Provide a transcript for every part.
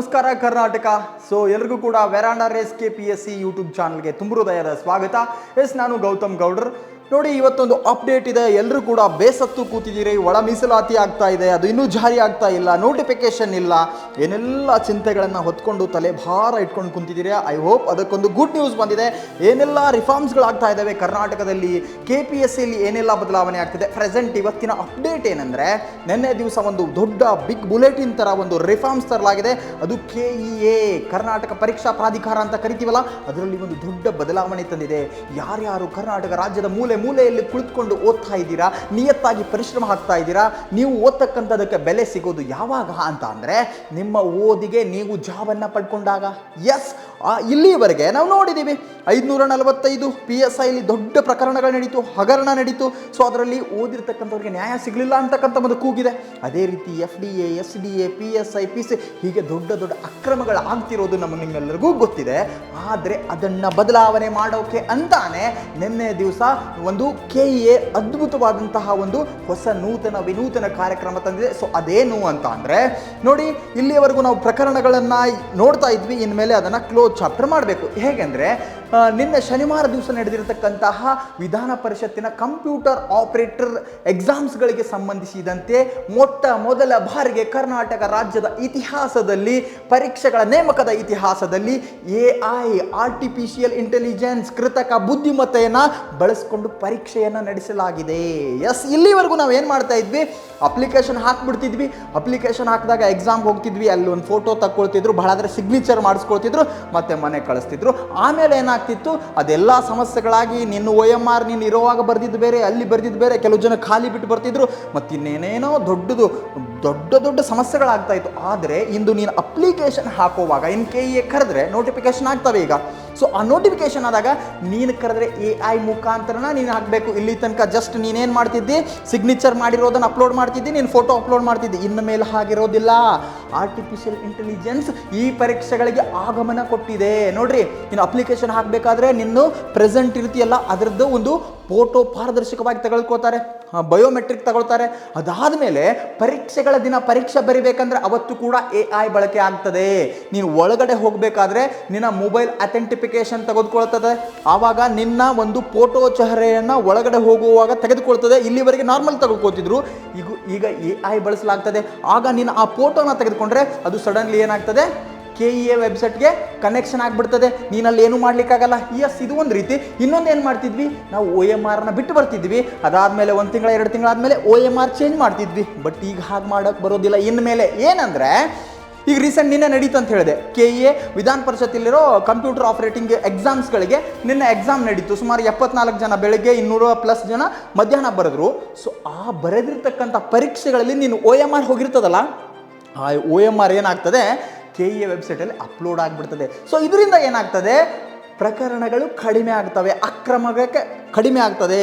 ನಮಸ್ಕಾರ ಕರ್ನಾಟಕ. ಸೊ ಎಲ್ರಿಗೂ ಕೂಡ veranda race K P S C YouTube ಚಾನಲ್ಗೆ ತುಂಬ ಹೃದಯದ ಸ್ವಾಗತ. ಎಸ್ ನಾನು ಗೌತಮ್ ಗೌಡ್ರ್. ನೋಡಿ, ಇವತ್ತೊಂದು ಅಪ್ಡೇಟ್ ಇದೆ. ಎಲ್ಲರೂ ಕೂಡ ಬೇಸತ್ತು ಕೂತಿದ್ದೀರಿ. ಒಳ ಮೀಸಲಾತಿ ಆಗ್ತಾ ಇದೆ. ಅದು ಇನ್ನೂ ಜಾರಿ ಆಗ್ತಾ ಇಲ್ಲ. ನೋಟಿಫಿಕೇಶನ್ ಇಲ್ಲ. ಏನೆಲ್ಲ ಚಿಂತೆಗಳನ್ನು ಹೊತ್ಕೊಂಡು ತಲೆ ಭಾರ ಇಟ್ಕೊಂಡು ಕುಂತಿದ್ದೀರಿ. ಐ ಹೋಪ್ ಅದಕ್ಕೊಂದು ಗುಡ್ ನ್ಯೂಸ್ ಬಂದಿದೆ. ಏನೆಲ್ಲ ರಿಫಾರ್ಮ್ಸ್ಗಳಾಗ್ತಾ ಇದ್ದಾವೆ ಕರ್ನಾಟಕದಲ್ಲಿ? ಕೆ ಪಿ ಎಸ್ ಸಿಲಿ ಏನೆಲ್ಲ ಬದಲಾವಣೆ ಆಗ್ತಿದೆ? ಪ್ರೆಸೆಂಟ್ ಇವತ್ತಿನ ಅಪ್ಡೇಟ್ ಏನಂದರೆ, ನಿನ್ನೆ ದಿವಸ ಒಂದು ದೊಡ್ಡ ಬಿಗ್ ಬುಲೆಟಿನ್ ಥರ ಒಂದು ರಿಫಾರ್ಮ್ಸ್ ತರಲಾಗಿದೆ. ಅದು ಕೆ ಇ ಎ ಕರ್ನಾಟಕ ಪರೀಕ್ಷಾ ಪ್ರಾಧಿಕಾರ ಅಂತ ಕರಿತೀವಲ್ಲ, ಅದರಲ್ಲಿ ಒಂದು ದೊಡ್ಡ ಬದಲಾವಣೆ ತಂದಿದೆ. ಯಾರ್ಯಾರು ಕರ್ನಾಟಕ ರಾಜ್ಯದ ಮೂಲೆ ಮೂಲೆಯಲ್ಲಿ ಕುಳಿತುಕೊಂಡು ಓದ್ತಾ ಇದ್ದೀರಾ? ನಿಯತ್ತಾಗಿ ಪರಿಶ್ರಮ ಹಾಕ್ತಾ ಇದ್ದೀರಾ? ನೀವು ಓದ್ತಕ್ಕಂಥದಕ್ಕೆ ಬೆಲೆ ಸಿಗೋದು ಯಾವಾಗ ಅಂತ ಅಂದರೆ ನಿಮ್ಮ ಓದಿಗೆ ನೀವು ಜಾಬನ್ನು ಪಡ್ಕೊಂಡಾಗ. ಎಸ್ ಇಲ್ಲಿವರೆಗೆ ನಾವು ನೋಡಿದ್ದೀವಿ. ಐದುನೂರ ನಲವತ್ತೈದು ಪಿ ಎಸ್ ಐಲಿ ದೊಡ್ಡ ಪ್ರಕರಣಗಳು ನಡೀತು, ಹಗರಣ ನಡೀತು. ಸೊ ಅದರಲ್ಲಿ ಓದಿರ್ತಕ್ಕಂಥವ್ರಿಗೆ ನ್ಯಾಯ ಸಿಗಲಿಲ್ಲ ಅಂತಕ್ಕಂಥ ಒಂದು ಕೂಗಿದೆ. ಅದೇ ರೀತಿ F D A S D A P S I P C ಹೀಗೆ ದೊಡ್ಡ ದೊಡ್ಡ ಅಕ್ರಮಗಳು ಆಗ್ತಿರೋದು ನಮ್ಮ ನಿಮ್ಮೆಲ್ಲರಿಗೂ ಗೊತ್ತಿದೆ. ಆದರೆ ಅದನ್ನು ಬದಲಾವಣೆ ಮಾಡೋಕೆ ಅಂತಾನೆ ನಿನ್ನೆ ದಿವಸ ಒಂದು ಕೆ ಎ ಅದ್ಭುತವಾದಂತಹ ಒಂದು ಹೊಸ ನೂತನ ವಿನೂತನ ಕಾರ್ಯಕ್ರಮ ತಂದಿದೆ. ಸೊ ಅದೇನು ಅಂತ ಅಂದರೆ, ನೋಡಿ, ಇಲ್ಲಿಯವರೆಗೂ ನಾವು ಪ್ರಕರಣಗಳನ್ನು ನೋಡ್ತಾ ಇದ್ವಿ. ಇನ್ಮೇಲೆ ಅದನ್ನು ಕ್ಲೋಸ್ ಚಾಪ್ಟರ್ ಮಾಡಬೇಕು. ಹೇಗೆಂದರೆ ನಿನ್ನೆ ಶನಿವಾರ ದಿವಸ ನಡೆದಿರತಕ್ಕಂತಹ ವಿಧಾನ ಪರಿಷತ್ತಿನ ಕಂಪ್ಯೂಟರ್ ಆಪರೇಟರ್ ಎಕ್ಸಾಮ್ಸ್ಗಳಿಗೆ ಸಂಬಂಧಿಸಿದಂತೆ ಮೊಟ್ಟ ಮೊದಲ ಬಾರಿಗೆ ಕರ್ನಾಟಕ ರಾಜ್ಯದ ಇತಿಹಾಸದಲ್ಲಿ, ಪರೀಕ್ಷೆಗಳ ನೇಮಕದ ಇತಿಹಾಸದಲ್ಲಿ ಎ ಐ, ಆರ್ಟಿಫಿಷಿಯಲ್ ಇಂಟೆಲಿಜೆನ್ಸ್ ಕೃತಕ ಬುದ್ಧಿಮತ್ತೆಯನ್ನು ಬಳಸಿಕೊಂಡು ಪರೀಕ್ಷೆಯನ್ನು ನಡೆಸಲಾಗಿದೆ. ಎಸ್, ಇಲ್ಲಿವರೆಗೂ ನಾವು ಏನು ಮಾಡ್ತಾ ಇದ್ವಿ? ಅಪ್ಲಿಕೇಶನ್ ಹಾಕ್ಬಿಡ್ತಿದ್ವಿ. ಅಪ್ಲಿಕೇಶನ್ ಹಾಕಿದಾಗ ಎಕ್ಸಾಮ್ಗೆ ಹೋಗ್ತಿದ್ವಿ. ಅಲ್ಲಿ ಒಂದು ಫೋಟೋ ತಕ್ಕೊಳ್ತಿದ್ರು. ಬಹಳ ಆದರೆ ಸಿಗ್ನೇಚರ್ ಮಾಡಿಸ್ಕೊಳ್ತಿದ್ರು. ಮತ್ತೆ ಮನೆ ಕಳಿಸ್ತಿದ್ರು. ಆಮೇಲೆ ಏನಾಗ್ತಿತ್ತು? ಅದೆಲ್ಲ ಸಮಸ್ಯೆಗಳಾಗಿ ನಿನ್ನ ಒ ಎಂ ಆರ್ ನೀನು ಇರೋವಾಗ ಬರೆದಿದ್ದು ಬೇರೆ, ಅಲ್ಲಿ ಬರೆದಿದ್ದು ಬೇರೆ, ಕೆಲವು ಜನ ಖಾಲಿ ಬಿಟ್ಟು ಬರ್ತಿದ್ರು. ಮತ್ತು ಇನ್ನೇನೇನೋ ದೊಡ್ಡದು, ದೊಡ್ಡ ದೊಡ್ಡ ಸಮಸ್ಯೆಗಳಾಗ್ತಾ ಇತ್ತು. ಆದರೆ ಇಂದು ನೀನು ಅಪ್ಲಿಕೇಶನ್ ಹಾಕುವಾಗ ಇನ್ ಕೆ ಎ ಕರೆದ್ರೆ ನೋಟಿಫಿಕೇಶನ್ ಆಗ್ತವೆ ಈಗ. ಸೊ ಆ ನೋಟಿಫಿಕೇಶನ್ ಆದಾಗ ನೀನು ಕರೆದ್ರೆ ಎ ಐ ಮುಖಾಂತರನ ನೀನು ಹಾಕಬೇಕು. ಇಲ್ಲಿ ತನಕ ಜಸ್ಟ್ ನೀನೇನು ಮಾಡ್ತಿದ್ದಿ? ಸಿಗ್ನೇಚರ್ ಮಾಡಿರೋದನ್ನು ಅಪ್ಲೋಡ್ ಮಾಡ್ತಿದ್ದಿ, ನೀನು ಫೋಟೋ ಅಪ್ಲೋಡ್ ಮಾಡ್ತಿದ್ದಿ. ಇನ್ನು ಮೇಲೆ ಹಾಗಿರೋದಿಲ್ಲ. ಆರ್ಟಿಫಿಷಿಯಲ್ ಇಂಟೆಲಿಜೆನ್ಸ್ ಈ ಪರೀಕ್ಷೆಗಳಿಗೆ ಆಗಮನ ಕೊಟ್ಟಿದೆ. ನೋಡ್ರಿ ನೀನು ಅಪ್ಲಿಕೇಶನ್ ಹಾಕಬೇಕಾದ್ರೆ ನಿನ್ನ ಪ್ರೆಸೆಂಟ್ ಇರ್ತೀಯಲ್ಲ ಅದರದ್ದು ಒಂದು ಫೋಟೋ ಪಾರದರ್ಶಕವಾಗಿ ತಗೊಳ್ಕೋತಾರೆ. ಬಯೋಮೆಟ್ರಿಕ್ ತಗೊಳ್ತಾರೆ. ಅದಾದ ಮೇಲೆ ಪರೀಕ್ಷೆಗಳ ದಿನ ಪರೀಕ್ಷೆ ಬರಿಬೇಕಂದ್ರೆ ಅವತ್ತು ಕೂಡ ಎ ಐ ಬಳಕೆ ಆಗ್ತದೆ. ನೀನು ಒಳಗಡೆ ಹೋಗಬೇಕಾದ್ರೆ ನಿನ್ನ ಮೊಬೈಲ್ ಅಥೆಂಟಿಫಿಕೇಶನ್ ತೆಗೆದುಕೊಳ್ತದೆ. ಆವಾಗ ನಿನ್ನ ಒಂದು ಫೋಟೋ ಚಹರೆಯನ್ನು ಒಳಗಡೆ ಹೋಗುವಾಗ ತೆಗೆದುಕೊಳ್ತದೆ. ಇಲ್ಲಿವರೆಗೆ ನಾರ್ಮಲ್ ತಗೊಳ್ಕೋತಿದ್ರು ಈಗ ಈಗ ಎ ಐ ಬಳಸಲಾಗ್ತದೆ. ಆಗ ನೀನು ಆ ಫೋಟೋನ ತೆಗೆದುಕೊಂಡ್ರೆ ಅದು ಸಡನ್ಲಿ ಏನಾಗ್ತದೆ? ಕೆ ಇ ಎ ವೆಬ್ಸೈಟ್ಗೆ ಕನೆಕ್ಷನ್ ಆಗಿಬಿಡ್ತದೆ. ನೀನಲ್ಲಿ ಏನು ಮಾಡ್ಲಿಕ್ಕಾಗಲ್ಲ. ಎಸ್ ಇದು ಒಂದು ರೀತಿ. ಇನ್ನೊಂದು ಏನು ಮಾಡ್ತಿದ್ವಿ? ನಾವು ಒ ಎಂ ಆರ್ನ ಬಿಟ್ಟು ಬರ್ತಿದ್ವಿ. ಅದಾದಮೇಲೆ ಒಂದು ತಿಂಗಳ, ಎರಡು ತಿಂಗಳಾದಮೇಲೆ ಒ ಎಂ ಆರ್ ಚೇಂಜ್ ಮಾಡ್ತಿದ್ವಿ. ಬಟ್ ಈಗ ಹಾಗೆ ಮಾಡೋಕ್ಕೆ ಬರೋದಿಲ್ಲ. ಇನ್ಮೇಲೆ ಏನಂದರೆ, ಈಗ ರೀಸೆಂಟ್ ನಿನ್ನೆ ನಡೀತು ಅಂತ ಹೇಳಿದೆ. ಕೆ ಎ ವಿಧಾನ ಪರಿಷತ್ತಲ್ಲಿರೋ ಕಂಪ್ಯೂಟರ್ ಆಪರೇಟಿಂಗ್ ಎಕ್ಸಾಮ್ಸ್ಗಳಿಗೆ ನಿನ್ನೆ ಎಕ್ಸಾಮ್ ನಡೀತು. ಸುಮಾರು ಎಪ್ಪತ್ನಾಲ್ಕು ಜನ, ಬೆಳಗ್ಗೆ ಇನ್ನೂರು ಪ್ಲಸ್ ಜನ ಮಧ್ಯಾಹ್ನ ಬರೆದ್ರು. ಸೊ ಆ ಬರೆದಿರ್ತಕ್ಕಂಥ ಪರೀಕ್ಷೆಗಳಲ್ಲಿ ನೀನು ಒ ಎಂ ಆರ್ ಹೋಗಿರ್ತದಲ್ಲ? ಆ ಒ ಎಂ ಆರ್ ಏನಾಗ್ತದೆ? ಕೆ ಎ ವೆಬ್ಸೈಟಲ್ಲಿ ಅಪ್ಲೋಡ್ ಆಗಿಬಿಡ್ತದೆ. ಸೊ ಇದರಿಂದ ಏನಾಗ್ತದೆ? ಪ್ರಕರಣಗಳು ಕಡಿಮೆ ಆಗ್ತವೆ ಅಕ್ರಮಕ್ಕೆ ಕಡಿಮೆ ಆಗ್ತದೆ.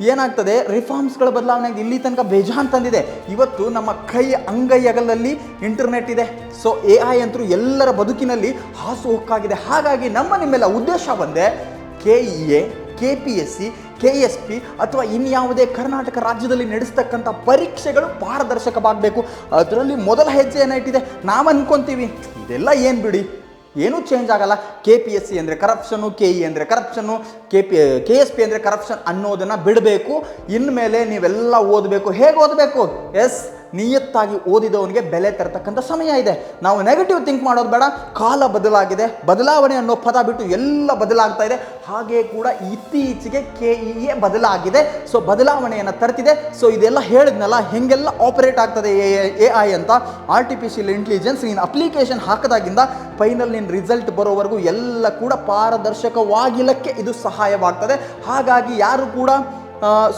ಏನಾಗ್ತದೆ? ರಿಫಾರ್ಮ್ಸ್ಗಳ ಬದಲಾವಣೆ. ಇಲ್ಲಿ ತನಕ ಬೇಜಾನ್ ತಂದಿದೆ. ಇವತ್ತು ನಮ್ಮ ಕೈ ಅಂಗೈ ಅಗಲಲ್ಲಿ ಇಂಟರ್ನೆಟ್ ಇದೆ. ಸೊ ಎ ಐ ಅಂತೂ ಎಲ್ಲರ ಬದುಕಿನಲ್ಲಿ ಹಾಸು ಹೊಕ್ಕಾಗಿದೆ. ಹಾಗಾಗಿ ನಮ್ಮ ನಿಮ್ಮೆಲ್ಲ ಉದ್ದೇಶ ಬಂದೆ K E A K P S C K S P ಅಥವಾ ಇನ್ಯಾವುದೇ ಕರ್ನಾಟಕ ರಾಜ್ಯದಲ್ಲಿ ನಡೆಸ್ತಕ್ಕಂಥ ಪರೀಕ್ಷೆಗಳು ಪಾರದರ್ಶಕವಾಗಬೇಕು. ಅದರಲ್ಲಿ ಮೊದಲ ಹೆಜ್ಜೆ ಏನಾಯ್ತಿದೆ? ನಾವು ಅನ್ಕೊಂತೀವಿ, ಇದೆಲ್ಲ ಏನು ಬಿಡಿ? ಏನೂ ಚೇಂಜ್ ಆಗಲ್ಲ. ಕೆ ಪಿ ಎಸ್ ಸಿ ಅಂದರೆ ಕರಪ್ಷನು ಕೆ ಇ ಅಂದರೆ corruption K P K S P ಅಂದರೆ ಕರಪ್ಷನ್ ಅನ್ನೋದನ್ನು ಬಿಡಬೇಕು. ಇನ್ಮೇಲೆ ನೀವೆಲ್ಲ ಓದಬೇಕು. ಹೇಗೆ ಓದಬೇಕು? ಎಸ್ ನಿಯತ್ತಾಗಿ ಓದಿದವನಿಗೆ ಬೆಲೆ ತರತಕ್ಕಂಥ ಸಮಯ ಇದೆ. ನಾವು ನೆಗೆಟಿವ್ ಥಿಂಕ್ ಮಾಡೋದು ಬೇಡ. ಕಾಲ ಬದಲಾಗಿದೆ. ಬದಲಾವಣೆ ಅನ್ನೋ ಪದ ಬಿಟ್ಟು ಎಲ್ಲ ಬದಲಾಗ್ತಾ ಇದೆ. ಹಾಗೆ ಕೂಡ ಇತ್ತೀಚೆಗೆ ಕೆ ಇ ಎ ಬದಲಾಗಿದೆ. ಸೊ ಬದಲಾವಣೆಯನ್ನು ತರ್ತಿದೆ. ಸೊ ಇದೆಲ್ಲ ಹೇಳಿದ್ನಲ್ಲ, ಹೆಂಗೆಲ್ಲ ಆಪರೇಟ್ ಆಗ್ತದೆ ಎ ಐ ಅಂತ. ಆರ್ಟಿಫಿಷಿಯಲ್ ಇಂಟೆಲಿಜೆನ್ಸ್ ನೀನು ಅಪ್ಲಿಕೇಶನ್ ಹಾಕಿದಾಗಿಂದ ಫೈನಲ್ ನಿನ್ನ ರಿಸಲ್ಟ್ ಬರೋವರೆಗೂ ಎಲ್ಲ ಕೂಡ ಪಾರದರ್ಶಕವಾಗಿಲ್ಲಕ್ಕೆ ಇದು ಸಹಾಯವಾಗ್ತದೆ. ಹಾಗಾಗಿ ಯಾರು ಕೂಡ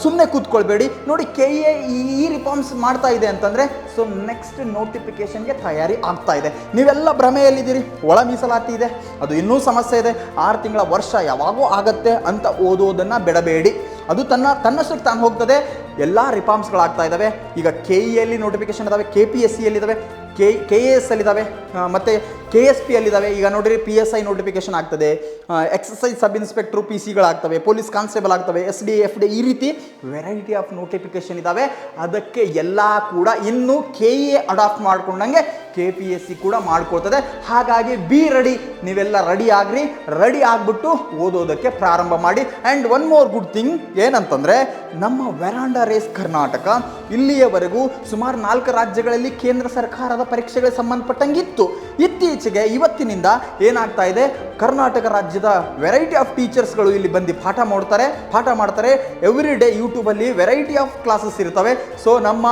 ಸುಮ್ಮನೆ ಕೂತ್ಕೊಳ್ಬೇಡಿ. ನೋಡಿ ಕೆ ಎ ಈ ರಿಫಾರ್ಮ್ಸ್ ಮಾಡ್ತಾ ಇದೆ ಅಂತಂದರೆ ಸೊ ನೆಕ್ಸ್ಟ್ ನೋಟಿಫಿಕೇಷನ್ಗೆ ತಯಾರಿ ಆಗ್ತಾ ಇದೆ. ನೀವೆಲ್ಲ ಭ್ರಮೆಯಲ್ಲಿದ್ದೀರಿ. ಒಳ ಮೀಸಲಾತಿ ಇದೆ. ಅದು ಇನ್ನೂ ಸಮಸ್ಯೆ ಇದೆ. ಆರು ತಿಂಗಳ ವರ್ಷ ಯಾವಾಗೂ ಆಗತ್ತೆ ಅಂತ ಓದೋದನ್ನು ಬಿಡಬೇಡಿ. ಅದು ತನ್ನ ತನ್ನಷ್ಟಕ್ಕೆ ತಾನು ಹೋಗ್ತದೆ. ಎಲ್ಲ ರಿಫಾರ್ಮ್ಸ್ಗಳಾಗ್ತಾ ಇದ್ದಾವೆ ಈಗ ಕೆ ಇ ಎಲ್ಲಿ ನೋಟಿಫಿಕೇಷನ್ ಇದಾವೆ ಕೆ ಪಿ ಎಸ್ ಸಿ ಎಲ್ಲಿದ್ದಾವೆ ಕೆ ಕೆ ಎ ಎಸ್ ಅಲ್ಲಿದ್ದಾವೆ ಮತ್ತು ಕೆ ಎಸ್ ಪಿ ಅಲ್ಲಿದ್ದಾವೆ. ಈಗ ನೋಡಿರಿ ಪಿ ಎಸ್ ಐ ನೋಟಿಫಿಕೇಶನ್ ಆಗ್ತದೆ. ಎಕ್ಸಸೈಸ್ ಸಬ್ ಇನ್ಸ್ಪೆಕ್ಟ್ರು ಪಿ ಸಿಗಳಾಗ್ತವೆ ಪೊಲೀಸ್ ಕಾನ್ಸ್ಟೇಬಲ್ ಆಗ್ತವೆ ಎಸ್ ಡಿ ಎಫ್ ಡಿ ಈ ರೀತಿ ವೆರೈಟಿ ಆಫ್ ನೋಟಿಫಿಕೇಶನ್ ಇದ್ದಾವೆ. ಅದಕ್ಕೆ ಎಲ್ಲ ಕೂಡ ಇನ್ನು ಕೆ ಎ ಅಡಾಪ್ಟ್ ಮಾಡ್ಕೊಂಡಂಗೆ ಕೆ ಪಿ ಎಸ್ ಸಿ ಕೂಡ ಮಾಡ್ಕೊಳ್ತದೆ. ಹಾಗಾಗಿ ಬಿ ರೆಡಿ ನೀವೆಲ್ಲ ರೆಡಿ ಆಗ್ರಿ. ರೆಡಿ ಆಗ್ಬಿಟ್ಟು ಓದೋದಕ್ಕೆ ಪ್ರಾರಂಭ ಮಾಡಿ. And one more good thing ಏನಂತಂದರೆ, ನಮ್ಮ ವೆರಾಂಡ ರೇಸ್ ಕರ್ನಾಟಕ ಇಲ್ಲಿಯವರೆಗೂ ಸುಮಾರು ನಾಲ್ಕು ರಾಜ್ಯಗಳಲ್ಲಿ ಕೇಂದ್ರ ಸರ್ಕಾರದ ಪರೀಕ್ಷೆಗಳಿಗೆ ಸಂಬಂಧಪಟ್ಟಂಗಿತ್ತು. ಇತ್ತೀಚೆಗೆ ಇವತ್ತಿನಿಂದ ಏನಾಗ್ತಾ ಇದೆ? ಕರ್ನಾಟಕ ರಾಜ್ಯದ ವೆರೈಟಿ ಆಫ್ ಟೀಚರ್ಸ್ಗಳು ಇಲ್ಲಿ ಬಂದು ಪಾಠ ಮಾಡ್ತಾರೆ. ಪಾಠ ಮಾಡ್ತಾರೆ. ಎವ್ರಿ ಡೇ ಯೂಟ್ಯೂಬಲ್ಲಿ ವೆರೈಟಿ ಆಫ್ ಕ್ಲಾಸಸ್ ಇರ್ತವೆ. ಸೊ ನಮ್ಮ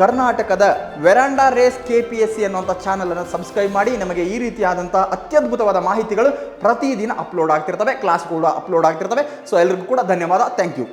ಕರ್ನಾಟಕದ veranda race K P S C ಅನ್ನುವಂಥ ಚಾನಲನ್ನು ಸಬ್ಸ್ಕ್ರೈಬ್ ಮಾಡಿ, ನಮಗೆ ಈ ರೀತಿಯಾದಂಥ ಅತ್ಯದ್ಭುತವಾದ ಮಾಹಿತಿಗಳು ಪ್ರತಿದಿನ ಅಪ್ಲೋಡ್ ಆಗ್ತಿರ್ತವೆ ಕ್ಲಾಸ್ ಕೂಡ ಅಪ್ಲೋಡ್ ಆಗ್ತಿರ್ತವೆ. ಸೊ ಎಲ್ರಿಗೂ ಕೂಡ ಧನ್ಯವಾದ. Thank you